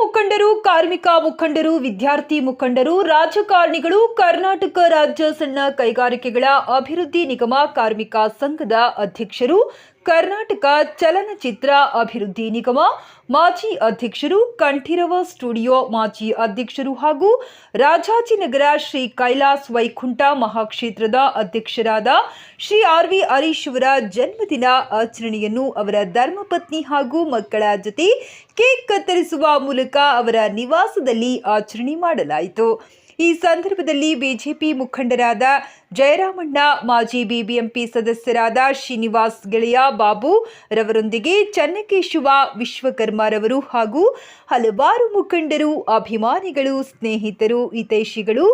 ಮುಖಂಡರು, ಕಾರ್ಮಿಕ ಮುಖಂಡರು, ವಿದ್ಯಾರ್ಥಿ ಮುಖಂಡರು, ರಾಜಕಾರಣಿಗಳು, ಕರ್ನಾಟಕ ರಾಜ್ಯ ಸಣ್ಣ ಕೈಗಾರಿಕೆಗಳ ಅಭಿವೃದ್ಧಿ ನಿಗಮ, ಕಾರ್ಮಿಕ ಸಂಘದ ಅಧ್ಯಕ್ಷರು ಕರ್ನಾಟಕ ಚಲನಚಿತ್ರ ಅಭಿವೃದ್ಧಿ ನಿಗಮ, ಮಾಜಿ ಅಧ್ಯಕ್ಷರು ಕಂಠೀರವ ಸ್ಟುಡಿಯೋ, ಮಾಜಿ ಅಧ್ಯಕ್ಷರು ಹಾಗೂ ರಾಜಾಜಿನಗರ ಶ್ರೀ ಕೈಲಾಸ್ ವೈಕುಂಠ ಮಹಾಕ್ಷೇತ್ರದ ಅಧ್ಯಕ್ಷರಾದ ಶ್ರೀ ಆರ್ ವಿ ಹರೀಶ್ ಅವರ ಜನ್ಮದಿನ ಆಚರಣೆಯನ್ನು ಅವರ ಧರ್ಮಪತ್ನಿ ಹಾಗೂ ಮಕ್ಕಳ ಜೊತೆ ಕೇಕ್ ಕತ್ತರಿಸುವ ಮೂಲಕ ಅವರ ನಿವಾಸದಲ್ಲಿ ಆಚರಣೆ ಮಾಡಲಾಯಿತು. ಈ ಸಂದರ್ಭದಲ್ಲಿ ಬಿಜೆಪಿ ಮುಖಂಡರಾದ ಜಯರಾಮಣ್ಣ, ಮಾಜಿ ಬಿಬಿಎಂಪಿ ಸದಸ್ಯರಾದ ಶ್ರೀನಿವಾಸ್ ಗೆಳೆಯ ಬಾಬು ರವರೊಂದಿಗೆ ಚನ್ನಕೇಶವ ವಿಶ್ವಕರ್ಮರವರು ಹಾಗೂ ಹಲವಾರು ಮುಖಂಡರು, ಅಭಿಮಾನಿಗಳು, ಸ್ನೇಹಿತರು, ಹಿತೈಷಿಗಳು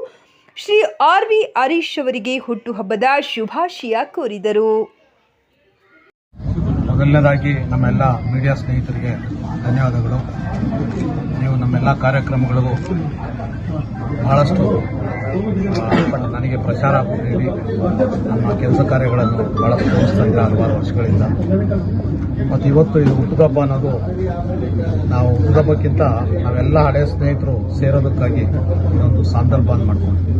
ಶ್ರೀ ಆರ್ ವಿ ಹರೀಶ್ ಅವರಿಗೆ ಹುಟ್ಟುಹಬ್ಬದ ಶುಭಾಶಯ ಕೋರಿದರು. ಮೊದಲನೇದಾಗಿ ನಮ್ಮೆಲ್ಲ ಮೀಡಿಯಾ ಸ್ನೇಹಿತರಿಗೆ ಧನ್ಯವಾದಗಳು. ನೀವು ನಮ್ಮೆಲ್ಲ ಕಾರ್ಯಕ್ರಮಗಳಿಗೂ ಬಹಳಷ್ಟು ನನಗೆ ಪ್ರಚಾರ ನೀಡಿ ನಮ್ಮ ಕೆಲಸ ಕಾರ್ಯಗಳನ್ನು ಪ್ರೋತ್ಸಾಹ ಇದ್ದ ಹಲವಾರು ವರ್ಷಗಳಿಂದ. ಮತ್ತು ಇವತ್ತು ಇದು ಹುಟ್ಟುಹಬ್ಬ ಅನ್ನೋದು ನಾವು ಹುಟ್ಟುಹಬ್ಬಕ್ಕಿಂತ ನಾವೆಲ್ಲ ಹಳೆಯ ಸ್ನೇಹಿತರು ಸೇರೋದಕ್ಕಾಗಿ ಇದೊಂದು ಸಂದರ್ಭ ಮಾಡ್ಕೊಂಡಿದ್ದೀವಿ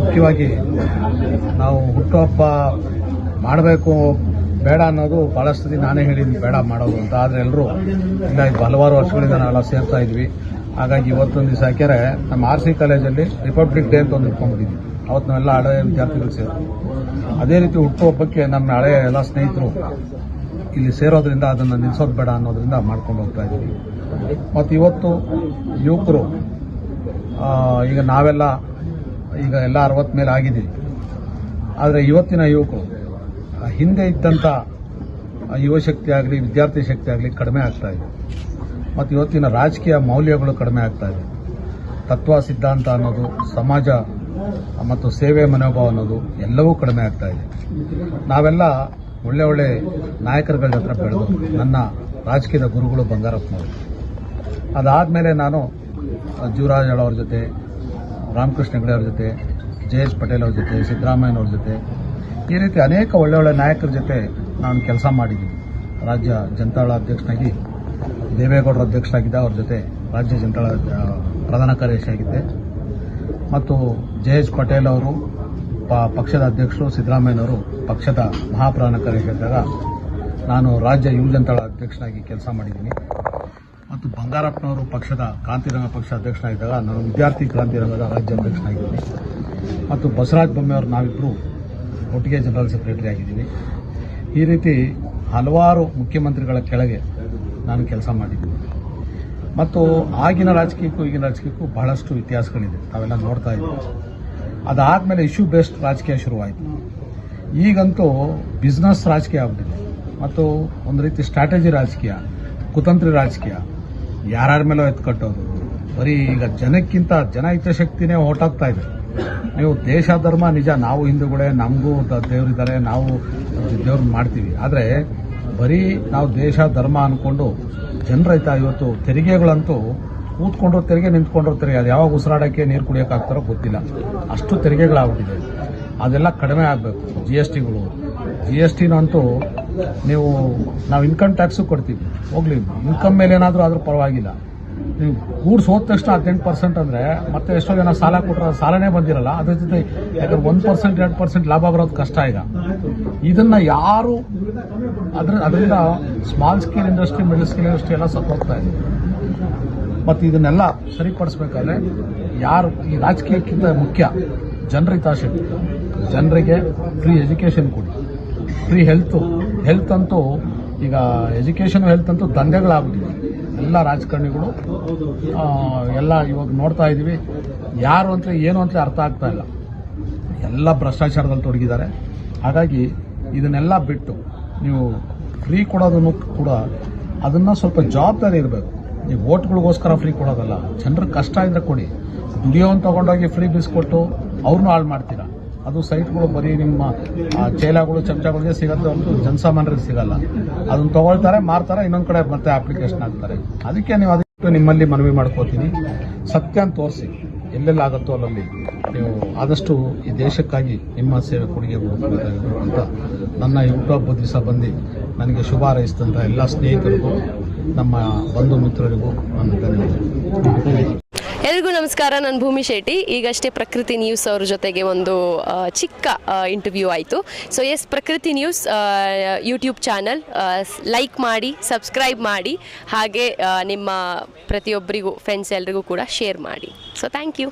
ಮುಖ್ಯವಾಗಿ ನಾವು ಹುಟ್ಟುಹಬ್ಬ ಮಾಡಬೇಕು ಬೇಡ ಅನ್ನೋದು ಬಹಳಷ್ಟು ದಿನ ನಾನೇ ಹೇಳಿದ್ದೀನಿ, ಬೇಡ ಮಾಡೋದು ಅಂತ. ಆದರೆ ಎಲ್ಲರೂ ಇಲ್ಲ ಇದು ಹಲವಾರು ವರ್ಷಗಳಿಂದ ನಾವೆಲ್ಲ ಸೇರ್ತಾ ಇದ್ವಿ. ಹಾಗಾಗಿ ಇವತ್ತೊಂದು ದಿವಸ ಹಾಕ್ಯಾರೆ ನಮ್ಮ ಆರ್ ಸಿ ಕಾಲೇಜಲ್ಲಿ ರಿಪಬ್ಲಿಕ್ ಡೇ ಅಂತ ಒಂದು ಇಟ್ಕೊಂಡ್ಬಿಟ್ಟಿದ್ವಿ ಅವತ್ತು ನಾವೆಲ್ಲ ಹಳೆಯ ವಿದ್ಯಾರ್ಥಿಗಳು ಸೇರಿ ಅದೇ ರೀತಿ ಹುಟ್ಟುಹಬ್ಬಕ್ಕೆ ನಮ್ಮ ಹಳೆಯ ಎಲ್ಲ ಸ್ನೇಹಿತರು ಇಲ್ಲಿ ಸೇರೋದ್ರಿಂದ ಅದನ್ನು ನಿಲ್ಲಿಸೋದು ಬೇಡ ಅನ್ನೋದ್ರಿಂದ ಮಾಡ್ಕೊಂಡು ಹೋಗ್ತಾ ಇದ್ದೀವಿ ಮತ್ತು ಇವತ್ತು ಯುವಕರು ಈಗ ನಾವೆಲ್ಲ ಈಗ ಎಲ್ಲ ಅರವತ್ತು ಮೇಲೆ ಆಗಿದ್ದೀವಿ ಆದರೆ ಇವತ್ತಿನ ಯುವಕರು ಹಿಂದೆ ಇದ್ದಂಥ ಯುವಶಕ್ತಿ ಆಗಲಿ, ವಿದ್ಯಾರ್ಥಿ ಶಕ್ತಿ ಆಗಲಿ ಕಡಿಮೆ ಆಗ್ತಾ ಇದೆ. ಮತ್ತು ಇವತ್ತಿನ ರಾಜಕೀಯ ಮೌಲ್ಯಗಳು ಕಡಿಮೆ ಆಗ್ತಾ ಇದೆ. ತತ್ವ, ಸಿದ್ಧಾಂತ ಅನ್ನೋದು, ಸಮಾಜ, ಮತ್ತು ಸೇವೆ, ಮನೋಭಾವ ಅನ್ನೋದು ಎಲ್ಲವೂ ಕಡಿಮೆ ಆಗ್ತಾ ಇದೆ. ನಾವೆಲ್ಲ ಒಳ್ಳೆ ಒಳ್ಳೆ ನಾಯಕರುಗಳ ಹತ್ರ ಬೆಳೆದು ನನ್ನ ರಾಜಕೀಯದ ಗುರುಗಳು ಬಂಗಾರಪ್ಪನವರು. ಅದಾದಮೇಲೆ ನಾನು ಜೀವರಾಜ್ ಅವ್ರ ಜೊತೆ, ರಾಮಕೃಷ್ಣ ಹೆಗಡೆ ಅವ್ರ ಜೊತೆ, ಜೆ ಎಸ್ ಪಟೇಲ್ ಅವ್ರ ಜೊತೆ, ಸಿದ್ದರಾಮಯ್ಯನವ್ರ ಜೊತೆ ಈ ರೀತಿ ಅನೇಕ ಒಳ್ಳೆ ಒಳ್ಳೆ ನಾಯಕರ ಜೊತೆ ನಾನು ಕೆಲಸ ಮಾಡಿದ್ದೀನಿ. ರಾಜ್ಯ ಜನತಾಳ ಅಧ್ಯಕ್ಷನಾಗಿ, ದೇವೇಗೌಡರ ಅಧ್ಯಕ್ಷರಾಗಿದ್ದ ಅವ್ರ ಜೊತೆ ರಾಜ್ಯ ಜನತಾಳ ಪ್ರಧಾನ ಕಾರ್ಯದರ್ಶಿಯಾಗಿದ್ದೆ ಮತ್ತು ಜೆ ಎಚ್ ಪಟೇಲ್ ಅವರು ಪಕ್ಷದ ಅಧ್ಯಕ್ಷರು, ಸಿದ್ದರಾಮಯ್ಯನವರು ಪಕ್ಷದ ಮಹಾಪ್ರಧಾನ ಕಾರ್ಯದರ್ಶಿಯಾಗಿದ್ದಾಗ ನಾನು ರಾಜ್ಯ ಯುವ ಜನತಾಳ ಅಧ್ಯಕ್ಷನಾಗಿ ಕೆಲಸ ಮಾಡಿದ್ದೀನಿ. ಮತ್ತು ಬಂಗಾರಪ್ಪನವರು ಪಕ್ಷದ ಕ್ರಾಂತಿರಂಗ ಪಕ್ಷ ಅಧ್ಯಕ್ಷನಾಗಿದ್ದಾಗ ನಾನು ವಿದ್ಯಾರ್ಥಿ ಕ್ರಾಂತಿರಂಗದ ರಾಜ್ಯ ಅಧ್ಯಕ್ಷನಾಗಿದ್ದೀನಿ. ಮತ್ತು ಬಸವರಾಜ ಬೊಮ್ಮೆಯವರು ನಾವಿಬ್ಬರು ಒಟ್ಟಿಗೆ ಜನರಲ್ ಸೆಕ್ರೆಟರಿ ಆಗಿದ್ದೀನಿ. ಈ ರೀತಿ ಹಲವಾರು ಮುಖ್ಯಮಂತ್ರಿಗಳ ಕೆಳಗೆ ನಾನು ಕೆಲಸ ಮಾಡಿದ್ದೀನಿ. ಮತ್ತು ಆಗಿನ ರಾಜಕೀಯಕ್ಕೂ ಈಗಿನ ರಾಜಕೀಯಕ್ಕೂ ಬಹಳಷ್ಟು ವ್ಯತ್ಯಾಸಗಳಿದೆ. ತಾವೆಲ್ಲ ನೋಡ್ತಾ ಇದ್ದೀವಿ ಅದಾದಮೇಲೆ ಇಶ್ಯೂ ಬೇಸ್ಡ್ ರಾಜಕೀಯ ಶುರುವಾಯಿತು. ಈಗಂತೂ ಬಿಸ್ನೆಸ್ ರಾಜಕೀಯ ಆಗ್ಬಿಟ್ಟಿದೆ. ಮತ್ತು ಒಂದು ರೀತಿ ಸ್ಟ್ರಾಟಜಿ ರಾಜಕೀಯ, ಕುತಂತ್ರಿ ರಾಜಕೀಯ. ಯಾರ್ಯಾರ ಮೇಲೋ ಎತ್ಕಟ್ಟೋದು ಬರೀ ಈಗ ಜನಕ್ಕಿಂತ ಜನ ಹಿತಾಸಕ್ತಿನೇ ಹೊರಟಾಗ್ತಾ ಇದೆ. ನೀವು ದೇಶ ಧರ್ಮ ನಿಜ, ನಾವು ಹಿಂದೂಗಳೇ, ನಮಗೂ ದೇವರಿದ್ದಾರೆ ನಾವು ದೇವ್ರನ್ನ ಮಾಡ್ತೀವಿ. ಆದರೆ, ಬರೀ ನಾವು ದೇಶ ಧರ್ಮ ಅಂದ್ಕೊಂಡು ಜನರೈತ ಇವತ್ತು ತೆರಿಗೆಗಳಂತೂ ಕೂತ್ಕೊಂಡ್ರ ತೆರಿಗೆ, ನಿಂತ್ಕೊಂಡ್ರು ತೆರಿಗೆ. ಅದು ಯಾವಾಗ ಉಸಿರಾಡೋಕ್ಕೆ ನೀರು ಕುಡಿಯೋಕ್ಕಾಗ್ತಾರೋ ಗೊತ್ತಿಲ್ಲ. ಅಷ್ಟು ತೆರಿಗೆಗಳಾಗ್ಬಿಟ್ಟಿದೆ. ಅದೆಲ್ಲ ಕಡಿಮೆ ಆಗಬೇಕು ಜಿ ಎಸ್ ಟಿಗಳು ಜಿ ಎಸ್ ಟಿನಂತೂ ನೀವು, ನಾವು ಇನ್ಕಮ್ ಟ್ಯಾಕ್ಸು ಕೊಡ್ತೀವಿ. ಹೋಗ್ಲಿ ಇನ್ಕಮ್ ಮೇಲೆ ಏನಾದರೂ ಆದರೂ ಪರವಾಗಿಲ್ಲ. ನೀವು ಗೂಡ್ಸ್ ಹೋದ ತಕ್ಷಣ ಹದಿನೆಂಟು ಪರ್ಸೆಂಟ್ ಅಂದರೆ ಮತ್ತೆ ಎಷ್ಟೋ ಜನ ಸಾಲ ಕೊಟ್ಟರೆ ಸಾಲನೇ ಬಂದಿರಲ್ಲ, ಅದ್ರ ಜೊತೆ ಯಾಕಂದ್ರೆ ಒಂದು ಪರ್ಸೆಂಟ್ ಎರಡು ಪರ್ಸೆಂಟ್ ಲಾಭ ಬರೋದು ಕಷ್ಟ ಈಗ. ಇದನ್ನ ಯಾರು ಅದ್ರ ಅದರಿಂದ small scale industry middle scale industry ಎಲ್ಲ ಸತ್ತೋಗ್ತಾ ಇದೆ. ಮತ್ತು ಇದನ್ನೆಲ್ಲ ಸರಿಪಡಿಸ್ಬೇಕಾದ್ರೆ ಯಾರು ಈ ರಾಜಕೀಯಕ್ಕಿಂತ ಮುಖ್ಯ ಜನರ ಹಿತಾಸಕ್ತಿ ಜನರಿಗೆ ಫ್ರೀ ಎಜುಕೇಷನ್ ಕೊಡಿ. ಫ್ರೀ ಹೆಲ್ತು ಹೆಲ್ತ್ ಅಂತೂ ಈಗ ಎಜುಕೇಷನ್ ಹೆಲ್ತ್ ಅಂತೂ ದಂಧೆಗಳಾಗ್ಬಿಟ್ಟಿದೆ. ಎಲ್ಲ ರಾಜಕಾರಣಿಗಳು ಎಲ್ಲ ಇವಾಗ ನೋಡ್ತಾ ಇದ್ದೀವಿ ಯಾರು ಅಂತ ಏನು ಅಂತ ಅರ್ಥ ಆಗ್ತಾ ಇಲ್ಲ. ಎಲ್ಲ ಭ್ರಷ್ಟಾಚಾರದಲ್ಲಿ ತೊಡಗಿದ್ದಾರೆ. ಹಾಗಾಗಿ ಇದನ್ನೆಲ್ಲ ಬಿಟ್ಟು ನೀವು ಫ್ರೀ ಕೊಡೋದನ್ನು ಕೂಡ ಅದನ್ನು ಸ್ವಲ್ಪ ಜವಾಬ್ದಾರಿ ಇರಬೇಕು. ನೀವು ಓಟ್ಗಳಿಗೋಸ್ಕರ ಫ್ರೀ ಕೊಡೋದಲ್ಲ. ಜನರ ಕಷ್ಟ ಇದ್ರೆ ಕೊಡಿ. ದುಡಿಯೋನ್ ತಗೊಂಡೋಗಿ ಫ್ರೀ ಬಿಸ್ಕೊಟ್ಟು ಅವ್ರನ್ನೂ ಹಾಳು ಮಾಡ್ತೀರಾ? ಅದು ಸೈಟ್ಗಳು ಬರೀ ನಿಮ್ಮ ಚೇಲಗಳು, ಚಮಚಗಳಿಗೆ ಸಿಗತ್ತೆ ಅಂತೂ ಜನಸಾಮಾನ್ಯರಿಗೆ ಸಿಗಲ್ಲ. ಅದನ್ನ ತಗೊಳ್ತಾರೆ, ಮಾರ್ತಾರೆ, ಇನ್ನೊಂದು ಕಡೆ ಮತ್ತೆ ಅಪ್ಲಿಕೇಶನ್ ಹಾಕ್ತಾರೆ. ಅದಕ್ಕೆ ನೀವು ಅದಕ್ಕೆ ನಿಮ್ಮಲ್ಲಿ ಮನವಿ ಮಾಡ್ಕೋತೀನಿ. ಅಂತ ತೋರಿಸಿ. ಎಲ್ಲೆಲ್ಲಾಗುತ್ತೋ ಅಲ್ಲಲ್ಲಿ ನೀವು ಆದಷ್ಟು ಈ ದೇಶಕ್ಕಾಗಿ ನಿಮ್ಮ ಸೇವೆ ಕೊಡುಗೆ ಅಂತ ನನ್ನ ಯೂಟ್ಯೂಬ್ ದಿವಸ ಬಂದು ನನಗೆ ಶುಭ ಹಾರೈಸಿದಂಥ ಎಲ್ಲ ಸ್ನೇಹಿತರಿಗೂ, ನಮ್ಮ ಬಂಧು ಮಿತ್ರರಿಗೂ ನನ್ನ ಧನ್ಯವಾದ ನಮಸ್ಕಾರ, ನಾನು ಭೂಮಿ ಶೆಟ್ಟಿ. ಈಗಷ್ಟೇ ಪ್ರಕೃತಿ ನ್ಯೂಸ್ ಅವ್ರ ಜೊತೆಗೆ ಒಂದು ಚಿಕ್ಕ ಇಂಟರ್ವ್ಯೂ ಆಯಿತು. So S Prakruthi news YouTube channel like ಮಾಡಿ ಸಬ್ಸ್ಕ್ರೈಬ್ ಮಾಡಿ, ಹಾಗೆ ನಿಮ್ಮ ಪ್ರತಿಯೊಬ್ಬರಿಗೂ ಫ್ರೆಂಡ್ಸ್ ಎಲ್ರಿಗೂ ಕೂಡ ಶೇರ್ ಮಾಡಿ. So thank you